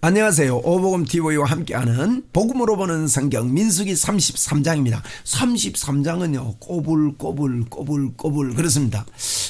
안녕하세요. 오복음 TV와 함께하는 복음으로 보는 성경 민수기 33장입니다. 33장은요, 꼬불꼬불, 꼬불꼬불, 그렇습니다.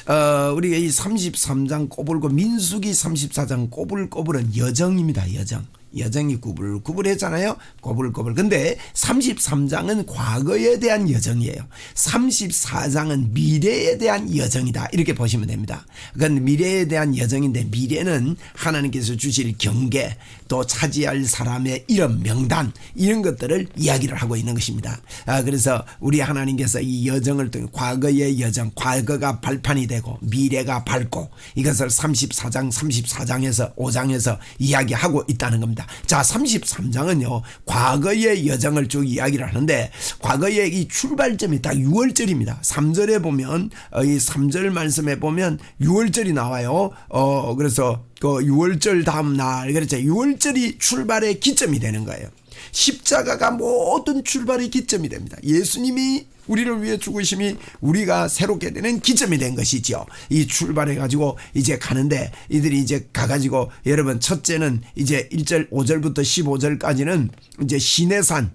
어, 우리가 이 33장 꼬불고 민수기 34장 꼬불꼬불은 여정입니다. 여정. 여정이 구불구불했잖아요. 꼬불꼬불. 근데 33장은 과거에 대한 여정이에요. 34장은 미래에 대한 여정이다. 이렇게 보시면 됩니다. 그건 미래에 대한 여정인데 미래는 하나님께서 주실 경계 또 차지할 사람의 이런 명단 이런 것들을 이야기를 하고 있는 것입니다. 아, 그래서 우리 하나님께서 이 여정을 통해 과거의 여정, 과거가 발판이 되고 미래가 밝고 이것을 34장, 34장에서 5장에서 이야기하고 있다는 겁니다. 자, 33장은요, 과거의 여정을 쭉 이야기를 하는데, 과거의 이 출발점이 딱 6월절입니다. 3절에 보면, 어, 이 3절 말씀에 보면 6월절이 나와요. 어, 그래서 그 6월절 다음 날, 그렇죠. 6월절이 출발의 기점이 되는 거예요. 십자가가 모든 출발의 기점이 됩니다. 예수님이 우리를 위해 죽으심이 우리가 새롭게 되는 기점이 된 것이지요. 이 출발해 가지고 이제 가는데 이들이 이제 가 가지고 여러분 첫째는 이제 1절 5절부터 15절까지는 이제 시내산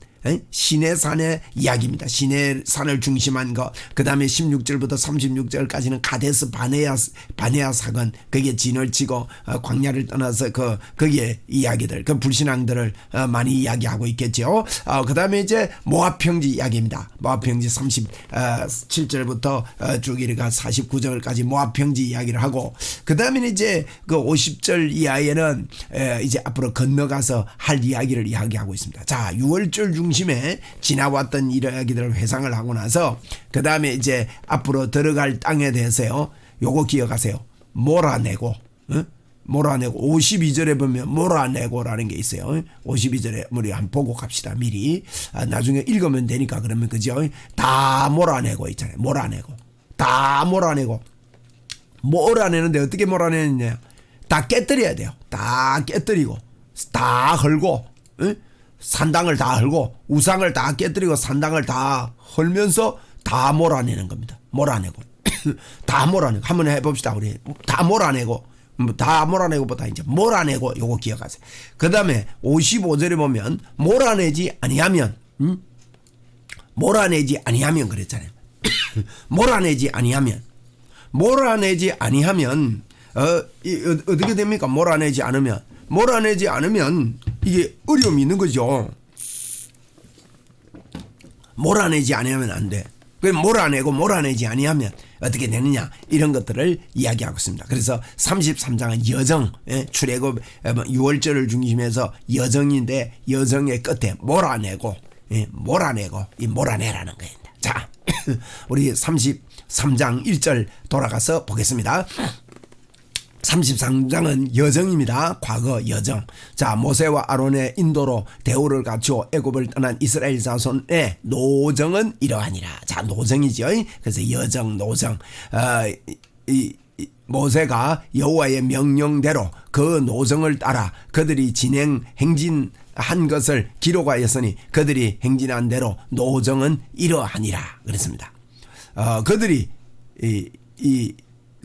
시내산의 이야기입니다. 시내산을 중심한 거. 그 다음에 16절부터 36절까지는 가데스 바네아, 바네아 사건. 그게 진을 치고 어, 광야를 떠나서 그, 거기에 이야기들, 그 불신앙들을 어, 많이 이야기하고 있겠죠. 어, 그 다음에 이제 모압평지 이야기입니다. 모압평지 37절부터 쭉 이르가 49절까지 모압평지 이야기를 하고 그 다음에 이제 그 50절 이하에는 이제 앞으로 건너가서 할 이야기를 이야기하고 있습니다. 자, 6월절 중심 에 지나왔던 이야기들을 회상을 하고 나서 그 다음에 이제 앞으로 들어갈 땅에 대해서요. 요거 기억하세요. 몰아내고, 응? 몰아내고 52절에 보면 몰아내고라는 게 있어요. 52절에 우리 한번 보고 갑시다. 미리 아, 나중에 읽으면 되니까 그러면 그죠? 다 몰아내고 있잖아요. 몰아내고 다 몰아내고 몰아내는데 어떻게 몰아내느냐? 다 깨뜨려야 돼요. 다 깨뜨리고 다 헐고 응? 산당을 다 헐고 우상을 다 깨뜨리고 산당을 다 헐면서 다 몰아내는 겁니다. 몰아내고 다 몰아내고 한번 해봅시다 우리 다 몰아내고 뭐다 몰아내고보다 이제 몰아내고 요거 기억하세요. 그 다음에 55절에 보면 몰아내지 아니하면 음? 몰아내지 아니하면 그랬잖아요. 몰아내지 아니하면 몰아내지 아니하면 어, 이, 어, 어떻게 됩니까? 몰아내지 않으면 몰아내지 않으면 이게 어려움이 있는 거죠. 몰아내지 아니하면 안 돼. 그 몰아내고 몰아내지 아니하면 어떻게 되느냐 이런 것들을 이야기하고 있습니다. 그래서 33장은 여정 예, 출애굽 6월절을 중심해서 여정인데 여정의 끝에 몰아내고 예, 몰아내고 이 몰아내라는 거입니다. 자 우리 33장 1절 돌아가서 보겠습니다. 33장은 여정입니다. 과거 여정. 자, 모세와 아론의 인도로 대우를 갖추어 애굽을 떠난 이스라엘 자손의 노정은 이러하니라. 자, 노정이죠. 그래서 여정, 노정. 어, 이, 이 모세가 여호와의 명령대로 그 노정을 따라 그들이 진행 행진 한 것을 기록하였으니 그들이 행진한 대로 노정은 이러하니라 그랬습니다. 어, 그들이 이, 이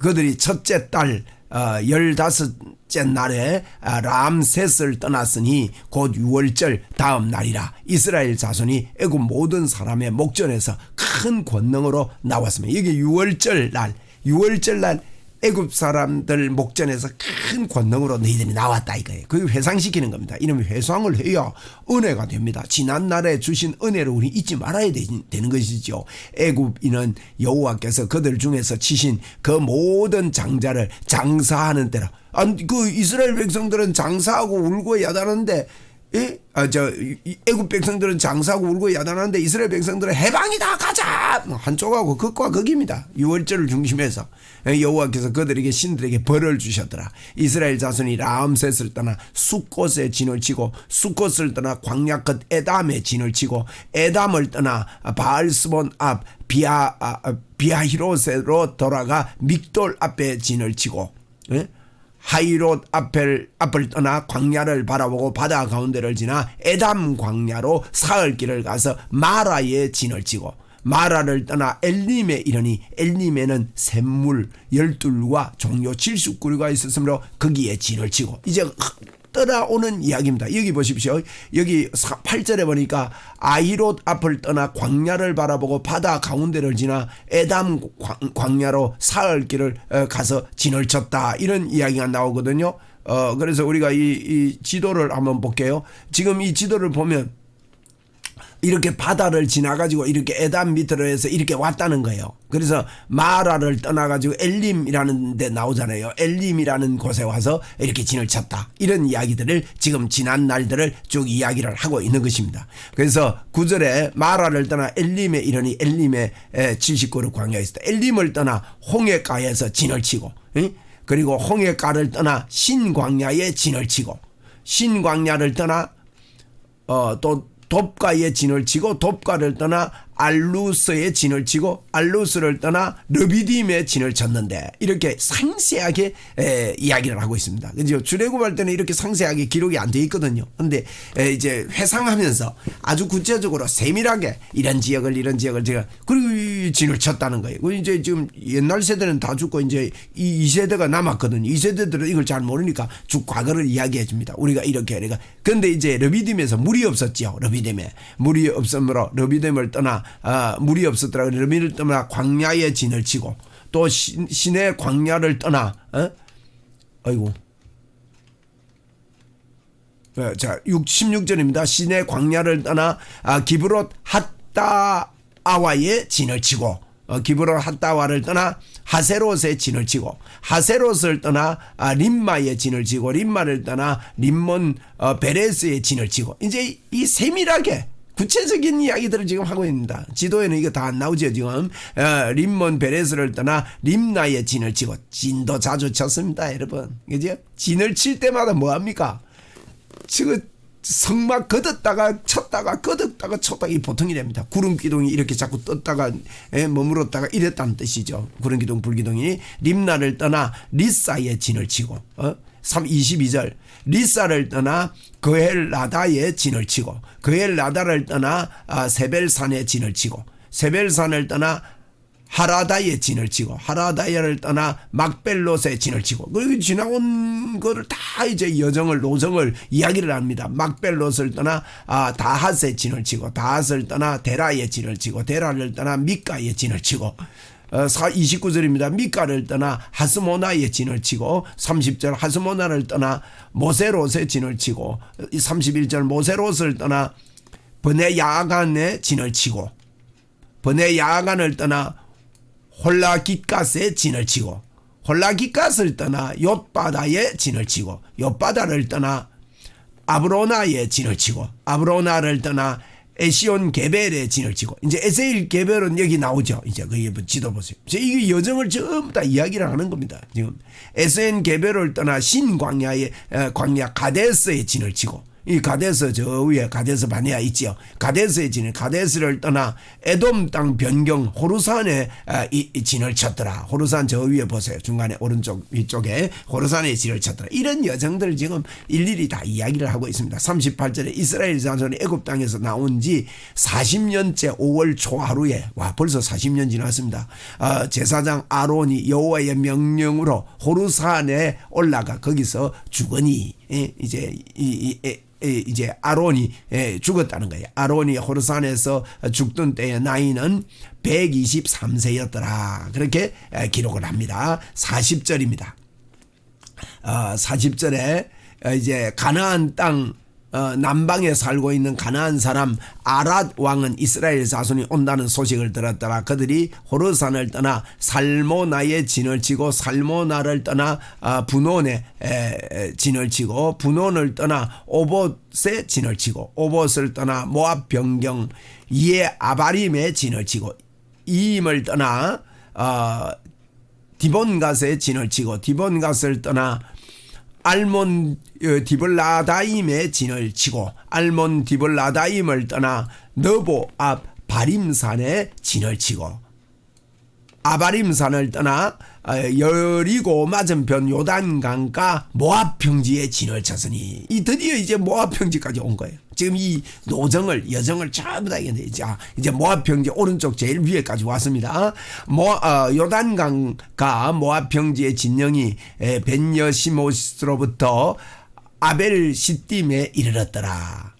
그들이 첫째 딸 어, 열다섯째 날에 아, 람셋을 떠났으니 곧 6월절 다음 날이라 이스라엘 자손이 애굽 모든 사람의 목전에서 큰 권능으로 나왔습니다. 이게 6월절 날, 6월절 날 애굽 사람들 목전에서 큰 권능으로 너희들이 나왔다 이거예요. 그 회상시키는 겁니다. 이러면 회상을 해야 은혜가 됩니다. 지난 날에 주신 은혜를 우리 잊지 말아야 되 는 것이죠. 애굽인은 여호와께서 그들 중에서 치신 그 모든 장자를 장사하는 때라. 그 이스라엘 백성들은 장사하고 울고 야단하는데 예? 아, 저, 애굽 백성들은 장사하고 울고 야단하는데 이스라엘 백성들은 해방이다 가자 한쪽하고 극과 극입니다. 6월절을 중심해서 여호와께서 그들에게 신들에게 벌을 주셨더라. 이스라엘 자손이 라암셋을 떠나 숫곳에 진을 치고 숫곳을 떠나 광야 끝 에담에 진을 치고 에담을 떠나 바알스본 앞 비아 아, 비아히로세로 돌아가 믹돌 앞에 진을 치고 예? 하이롯 앞을, 앞을 떠나 광야를 바라보고 바다 가운데를 지나 에담 광야로 사흘길을 가서 마라에 진을 치고 마라를 떠나 엘림에 이르니 엘림에는 샘물 열둘과 종료 79류가 있었으므로 거기에 진을 치고 이제 떠나오는 이야기입니다. 여기 보십시오. 여기 8절에 보니까 아이롯 앞을 떠나 광야를 바라보고 바다 가운데를 지나 에담 광- 광야로 사흘 길을 어, 가서 진을 쳤다. 이런 이야기가 나오거든요. 어, 그래서 우리가 이, 이 지도를 한번 볼게요. 지금 이 지도를 보면 이렇게 바다를 지나가지고 이렇게 에담 밑으로 해서 이렇게 왔다는 거예요. 그래서 마라를 떠나가지고 엘림이라는 데 나오잖아요. 엘림이라는 곳에 와서 이렇게 진을 쳤다. 이런 이야기들을 지금 지난 날들을 쭉 이야기를 하고 있는 것입니다. 그래서 구절에 마라를 떠나 엘림에 이르니 엘림에 79를 광야에 있었다. 엘림을 떠나 홍해가에서 진을 치고 응? 그리고 홍해가를 떠나 신광야에 진을 치고 신광야를 떠나 어, 또 돕가에 진을 치고 돕가를 떠나 알루스에 진을 치고 알루스를 떠나 르비딤에 진을 쳤는데 이렇게 상세하게 에, 이야기를 하고 있습니다. 그죠? 출애굽할 때는 이렇게 상세하게 기록이 안 돼 있거든요. 근데 에, 이제 회상하면서 아주 구체적으로 세밀하게 이런 지역을 이런 지역을 제가 그리고 이 진을 쳤다는 거예요. 그 이제 지금 옛날 세대는 다 죽고 이제 이, 이 세대가 남았거든요. 이 세대들은 이걸 잘 모르니까 쭉 과거를 이야기해 줍니다. 우리가 이렇게 우리가 근데 이제 르비딤에서 물이 없었죠. 르비딤에 물이 없으므로 르비딤을 떠나 아, 물이 없었더라. 르비딤을 떠나 광야에 진을 치고 또 시, 신의 광야를 떠나 어? 아이고 예, 자, 66절입니다. 신의 광야를 떠나 아, 기브롯 핫다아와의 진을 치고 어, 기브롯 핫다와를 떠나 하세롯의 진을 치고 하세롯을 떠나 아, 림마의 진을 치고 림마를 떠나 림몬 어, 베레스의 진을 치고 이제 이 세밀하게 구체적인 이야기들을 지금 하고 있습니다. 지도에는 이거 다 안 나오죠 지금 어, 림몬 베레스를 떠나 림나의 진을 치고 진도 자주 쳤습니다 여러분 그죠? 진을 칠 때마다 뭐 합니까? 지금 성막 걷었다가 쳤다가 걷었다가 쳤다가 이 보통이 됩니다. 구름 기둥이 이렇게 자꾸 떴다가 예, 머물렀다가 이랬다는 뜻이죠. 구름 기둥 불기둥이 림나를 떠나 리사의 진을 치고 어? 3 22절 리사를 떠나 그헬라다의 진을 치고 그헬라다를 떠나 아, 세벨산의 진을 치고 세벨산을 떠나 하라다의 진을 치고 하라다야를 떠나 막벨롯의 진을 치고 그리고 지나온 거를 다 이제 여정을 노정을 이야기를 합니다. 막벨롯을 떠나 아, 다핫의 진을 치고 다핫을 떠나 데라의 진을 치고 데라를 떠나 미카의 진을 치고 어, 29절입니다. 미카를 떠나 하스모나의 진을 치고 30절 하스모나를 떠나 모세롯의 진을 치고 31절 모세롯을 떠나 번의 야간의 진을 치고 번의 야간을 떠나 홀라깃가스의 진을 치고 홀라깃가스를 떠나 옅바다의 진을 치고 옅바다를 떠나 아브로나의 진을 치고 아브로나를 떠나 에시온 게벨의 진을 치고 이제 에세일 게벨은 여기 나오죠. 이제 그 지도 보세요. 이게 여정을 전부 다 이야기를 하는 겁니다. 지금 에세인 게벨을 떠나 신광야의 에, 광야 가데스의 진을 치고 이 가데스 저 위에 가데스 바네아 있지요. 가데스의 진을 가데스를 떠나 에돔 땅 변경 호르산에 아, 이, 이 진을 쳤더라. 호르산 저 위에 보세요. 중간에 오른쪽 위쪽에 호르산에 진을 쳤더라. 이런 여정들 지금 일일이 다 이야기를 하고 있습니다. 38절에 이스라엘 자손이 애굽 땅에서 나온 지 40년째 5월 초 하루에 와 벌써 40년 지났습니다. 어, 제사장 아론이 여호와의 명령으로 호르산에 올라가 거기서 죽으니 예, 이제 이, 이, 이제 아론이 에, 죽었다는 거예요. 아론이 호르산에서 죽던 때의 나이는 123세였더라. 그렇게 에, 기록을 합니다. 40절입니다. 어, 40절에 어, 이제 가나안 땅 어, 남방에 살고 있는 가나안 사람 아랏 왕은 이스라엘 자손이 온다는 소식을 들었더라. 그들이 호르산을 떠나 살모나의 진을 치고 살모나를 떠나 아, 분온에 에, 에, 진을 치고 분온을 떠나 오봇의 진을 치고 오봇을 떠나 모압 변경 이에 아바림의 진을 치고 이임을 떠나 어, 디본갓의 진을 치고 디본갓을 떠나 알몬 어, 디블라다임의 진을 치고 알몬 디블라다임을 떠나 너보 앞 바림산의 진을 치고 아바림산을 떠나 어, 여리고 맞은편 요단강가 모압 평지에 진을 쳤으니 이 드디어 이제 모압 평지까지 온 거예요. 지금 이 노정을 여정을 전부 다자 이제 모압 평지 오른쪽 제일 위에까지 왔습니다. 모 어, 요단강가 모압 평지의 진영이 벤여시모스로부터 아벨 시딤에 이르렀더라.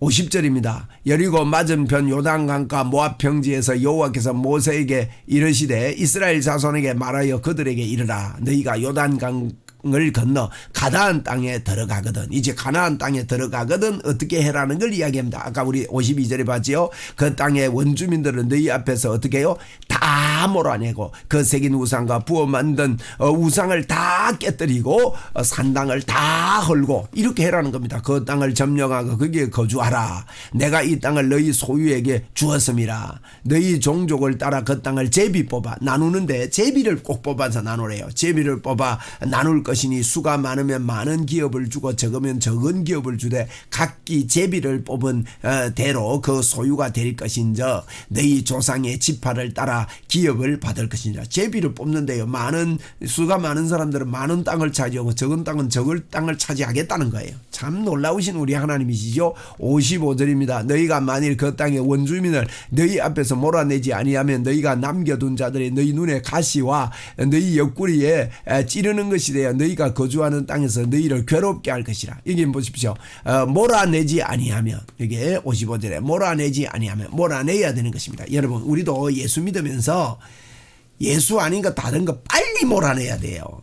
50절입니다. 여리고 맞은편 요단강가 모압 평지에서 여호와께서 모세에게 이르시되 이스라엘 자손에게 말하여 그들에게 이르라 너희가 요단강 을 건너 가나안 땅에 들어가거든 이제 가나안 땅에 들어가거든 어떻게 해라는 걸 이야기합니다. 아까 우리 52절에 봤지요. 그 땅의 원주민들은 너희 앞에서 어떻게 해요? 다 몰아내고 그 새긴 우상과 부어 만든 어, 우상을 다 깨뜨리고 어, 산당을 다 헐고 이렇게 해라는 겁니다. 그 땅을 점령하고 거기에 거주하라. 내가 이 땅을 너희 소유에게 주었음이라. 너희 종족을 따라 그 땅을 제비 뽑아 나누는데 제비를 꼭 뽑아서 나누래요. 제비를 뽑아 나눌 것이니 수가 많으면 많은 기업을 주고 적으면 적은 기업을 주되 각기 제비를 뽑은 어, 대로 그 소유가 될 것인저 너희 조상의 지파를 따라 기업을 받을 것이니라. 제비를 뽑는데요. 많은 수가 많은 사람들은 많은 땅을 차지하고 적은 땅은 적을 땅을 차지하겠다는 거예요. 참 놀라우신 우리 하나님이시죠? 55절입니다. 너희가 만일 그 땅의 원주민을 너희 앞에서 몰아내지 아니하면 너희가 남겨둔 자들이 너희 눈에 가시와 너희 옆구리에 에, 찌르는 것이 되어 너희가 거주하는 땅에서 너희를 괴롭게 할 것이라. 여기 보십시오. 어, 몰아내지 아니하면 이게 55절에 몰아내지 아니하면 몰아내야 되는 것입니다. 여러분 우리도 예수 믿으면서 예수 아닌 거 다른 거 빨리 몰아내야 돼요.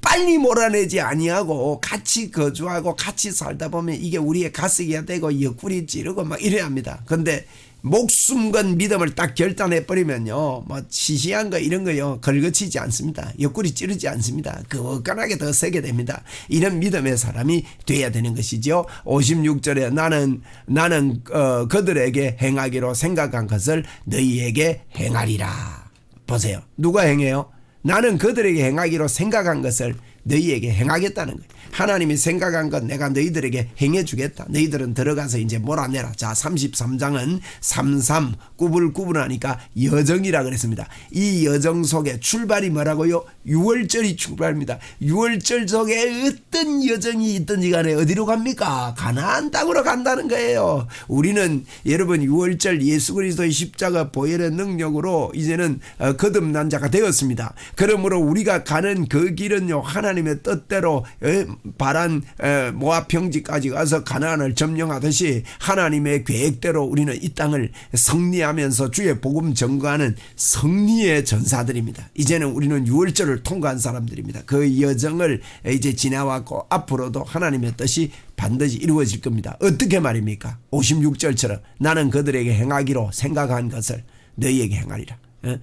빨리 몰아내지 아니하고 같이 거주하고 같이 살다 보면 이게 우리의 가스기가 되고 옆구리 찌르고 막 이래야 합니다. 근데 목숨 건 믿음을 딱 결단해 버리면요, 뭐 시시한 거 이런 거요 걸거치지 않습니다. 옆구리 찌르지 않습니다. 그건하게 더 세게 됩니다. 이런 믿음의 사람이 돼야 되는 것이죠. 56절에 나는 나는 어, 그들에게 행하기로 생각한 것을 너희에게 행하리라. 보세요. 누가 행해요? 나는 그들에게 행하기로 생각한 것을 너희에게 행하겠다는 거예요. 하나님이 생각한 것 내가 너희들에게 행해 주겠다. 너희들은 들어가서 이제 몰아내라. 자, 33장은 33 꾸불꾸불하니까 여정이라 그랬습니다. 이 여정 속에 출발이 뭐라고요? 6월절이 출발입니다. 6월절 속에 어떤 여정이 있든지 간에 어디로 갑니까? 가나안 땅으로 간다는 거예요. 우리는 여러분 6월절 예수 그리스도의 십자가 보혈의 능력으로 이제는 어, 거듭난 자가 되었습니다. 그러므로 우리가 가는 그 길은요 하나님 의 뜻대로 에, 바란 에, 모압 평지까지 가서 가나안을 점령하듯이 하나님의 계획대로 우리는 이 땅을 승리하면서 주의 복음 전거하는 승리의 전사들입니다. 이제는 우리는 6월절을 통과한 사람들입니다. 그 여정을 이제 지나왔고 앞으로도 하나님의 뜻이 반드시 이루어질 겁니다. 어떻게 말입니까? 56절처럼 나는 그들에게 행하기로 생각한 것을 너희에게 행하리라. 어?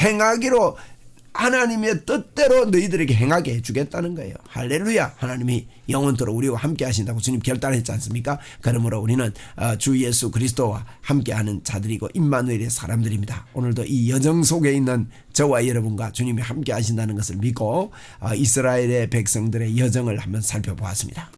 행하기로 하나님의 뜻대로 너희들에게 행하게 해주겠다는 거예요. 할렐루야. 하나님이 영원토록 우리와 함께 하신다고 주님 결단했지 않습니까? 그러므로 우리는 어, 주 예수 그리스도와 함께하는 자들이고 임마누엘의 사람들입니다. 오늘도 이 여정 속에 있는 저와 여러분과 주님이 함께 하신다는 것을 믿고 어, 이스라엘의 백성들의 여정을 한번 살펴보았습니다.